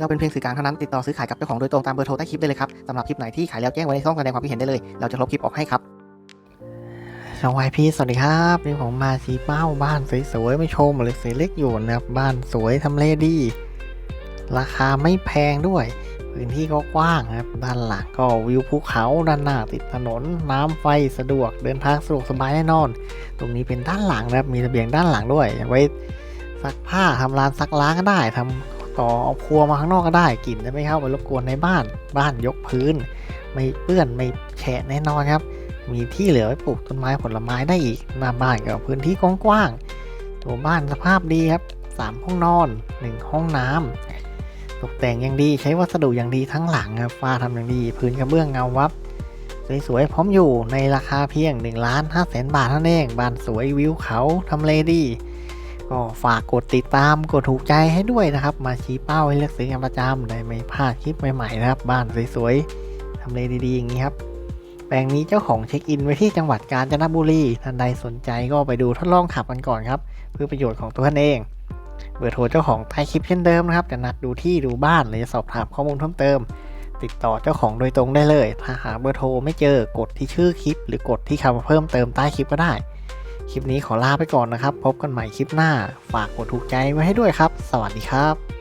เราเป็นเพียงสื่อกลางเท่านั้นติดต่อซื้อขายกับเจ้าของโดยตรงตามเบอร์โทรใต้คลิปได้เลยครับสำหรับคลิปไหนที่ขายแล้วแจ้งไว้ในช่องแสดงความคิดเห็นได้เลย เราจะลบคลิปออกให้ครับสวัสดีพี่สวัสดีครับนี่ผมมาชี้เป้าบ้านสวยๆไม่ชมเลยสวยเล็กอยู่นะครับบ้านสวยทำเลดี ราคาไม่แพงด้วย พื้นที่ก็กว้างนะครับด้านหลังก็วิวภูเขาด้านหน้าติดถนน น้ำไฟสะดวกเดินทางสะดวกสบายแน่นอน ตรงนี้เป็นด้านหลังนะครับมีระเบียงด้านหลังด้วย ไว้ซักผ้าทำร้านซักล้างก็ได้ทำ ต่อเอาครัวมาข้างนอกก็ได้กลิ่นจะไม่เข้าไปรบกวนในบ้านบ้านยกพื้น ไม่เปื้อนไม่แฉะแน่นอนครับ มีที่เหลือไว้ปลูกต้นไม้ผลไม้ได้อีกหน้าบ้านกับพื้นที่กว้างๆตัวบ้านสภาพดีครับสามห้องนอนหนึ่งห้องน้ำตกแต่งอย่างดีใช้วัสดุอย่างดีทั้งหลังครับฝ้าทำอย่างดีพื้นกระเบื้องเงาวับสวยๆพร้อมอยู่ในราคาเพียง1ล้าน5แสนบาทเท่านั้นเองบ้านสวยวิวเขาทำเลดี ก็ฝากกดติดตามกดถูกใจให้ด้วยนะครับ มาชี้เป้าให้เลือกซื้อกันประจำได้ไม่พลาดคลิปใหม่ๆนะครับ บ้านสวยๆทำเลดีๆอย่างนี้ครับแปลงนี้เจ้าของเช็คอินไว้ที่จังหวัดกาญจนบุรีท่านใดสนใจก็ไปดูทดลองขับกันก่อนครับ เพื่อประโยชน์ของตัวท่านเองเบอร์โทรเจ้าของใต้คลิปเช่นเดิมนะครับ จะนัดดูที่ดูบ้านหรือจะสอบถามข้อมูลเพิ่มเติม ติดต่อเจ้าของโดยตรงได้เลย ถ้าหาเบอร์โทรไม่เจอกดที่ชื่อคลิป หรือกดที่คำเพิ่มเติมใต้คลิปก็ได้ คลิปนี้ขอลาไปก่อนนะครับ พบกันใหม่คลิปหน้า ฝากกดถูกใจไว้ให้ด้วยครับ สวัสดีครับ